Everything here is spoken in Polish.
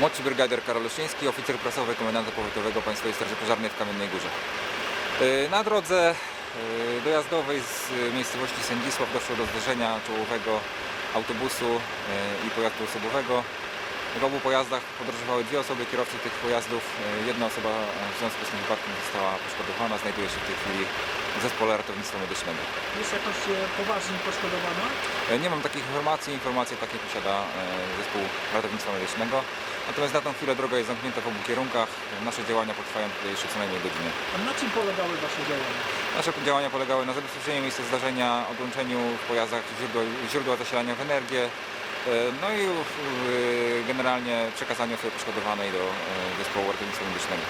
Młodszy brygader Karol Leszczyński, oficer prasowy Komendanta Powiatowego Państwowej Straży Pożarnej w Kamiennej Górze. Yy, Na drodze yy, dojazdowej z yy, miejscowości Sędzisław doszło do zderzenia czołowego autobusu i pojazdu osobowego. W obu pojazdach podróżowały dwie osoby, kierowcy tych pojazdów. Yy, Jedna osoba yy, w związku z tym wypadkiem została poszkodowana, znajduje się w tej chwili w zespole ratownictwa medycznego. Jest jakoś e, poważnie poszkodowana? E, Nie mam takich informacji, informacje takie posiada e, zespół ratownictwa medycznego. Natomiast na tą chwilę droga jest zamknięta w obu kierunkach. Nasze działania potrwają tutaj jeszcze co najmniej godzinę. A na czym polegały Wasze działania? Nasze działania polegały na zabezpieczeniu miejsca zdarzenia, odłączeniu w pojazdach źródła, źródła zasilania w energię, e, no i e, generalnie przekazaniu osoby poszkodowanej do e, zespołu ratownictwa medycznego.